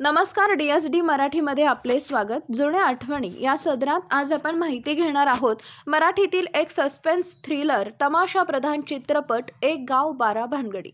नमस्कार D S D मराठीमध्ये आपले स्वागत. जुन्या आठवणी या सदरात आज आपण माहिती घेणार आहोत. मराठीतील एक सस्पेन्स थ्रिलर तमाशा प्रधान चित्रपट एक गाव बारा भानगडी.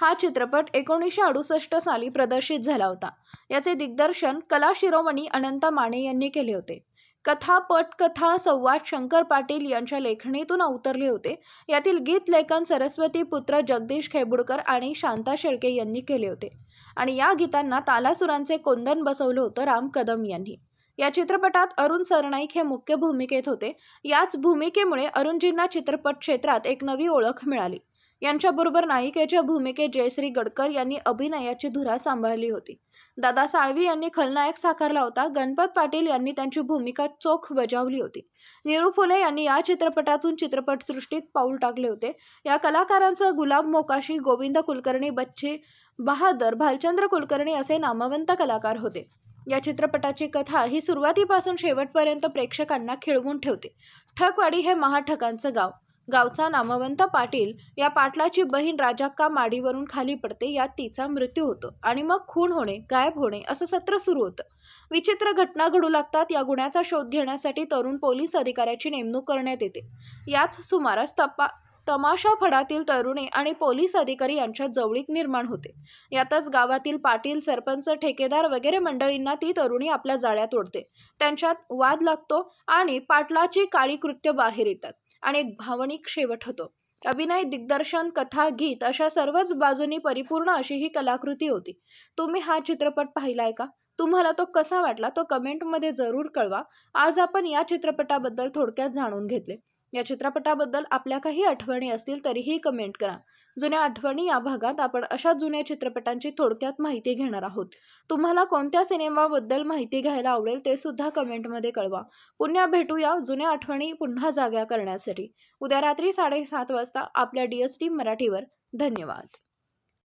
हा चित्रपट एकोणीसशे अडुसष्ट साली प्रदर्शित झाला होता. याचे दिग्दर्शन कला शिरोमणी अनंता माने यांनी केले होते. कथा पटकथा संवाद शंकर पाटील यांच्या लेखणीतून अवतरले होते. यातील गीत लेखन सरस्वती पुत्र जगदीश खेबुडकर आणि शांता शेळके यांनी केले होते. आणि या गीतांना तालासुरांचे कोंदन बसवलं होतं राम कदम यांनी. या चित्रपटात अरुण सरनाईक हे मुख्य भूमिकेत होते. याच भूमिकेमुळे अरुणजींना चित्रपट क्षेत्रात एक नवी ओळख मिळाली. यांच्याबरोबर नायिकेच्या भूमिकेत जयश्री गडकर यांनी अभिनयाची धुरा सांभाळली होती. दादा साळवी यांनी खलनायक साकारला होता. गणपत पाटील यांनी त्यांची भूमिका चोख बजावली होती. निरू फुले यांनी या चित्रपटातून चित्रपटसृष्टीत पाऊल टाकले होते. या कलाकारांसह गुलाब मोकाशी गोविंद कुलकर्णी बच्चे बहादर भालचंद्र कुलकर्णी असे नामवंत कलाकार होते. या चित्रपटाची कथा ही सुरुवातीपासून शेवटपर्यंत प्रेक्षकांना खिळवून ठेवते. ठकवाडी हे महाठकांचं गाव. गावचा नामवंत पाटील या पाटलाची बहीण राजाक्का माडीवरून खाली पडते यात तिचा मृत्यू होतो आणि मग खून होणे गायब होणे असं सत्र सुरू होतं. विचित्र घटना घडू लागतात या गुन्ह्याचा शोध घेण्यासाठी तरुण पोलीस अधिकाऱ्याची नेमणूक करण्यात येते. याच सुमारास तपा तमाशा फडातील तरुणी आणि पोलीस अधिकारी यांच्यात जवळीक निर्माण होते. यातच गावातील पाटील सरपंच ठेकेदार वगैरे मंडळींना ती तरुणी आपल्या जाळ्यात ओढते. त्यांच्यात वाद लागतो आणि पाटलाची काळी कृत्य बाहेर येतात. आणि एक भावनिक शेवट होतो. अभिनय दिग्दर्शन कथा गीत अशा सर्वच बाजूनी परिपूर्ण अशी ही कलाकृती होती. तुम्ही हा चित्रपट पाहिलाय का? तुम्हाला तो कसा वाटला? तो कमेंटमध्ये जरूर कळवा. आज आपण या चित्रपटाबद्दल थोडक्यात जाणून घेतले. या चित्रपटाबद्दल आपल्या काही आठवणी असतील तरीही कमेंट करा. जुन्या आठवणी या भागात आपण अशा जुन्या चित्रपटांची थोडक्यात माहिती घेणार आहोत. तुम्हाला कोणत्या सिनेमाबद्दल माहिती घ्यायला आवडेल ते सुद्धा कमेंटमध्ये कळवा. पुन्हा भेटूया जुन्या आठवणी पुन्हा जाग्या करण्यासाठी. उद्या रात्री साडेसात वाजता आपल्या डी एस टी मराठीवर. धन्यवाद.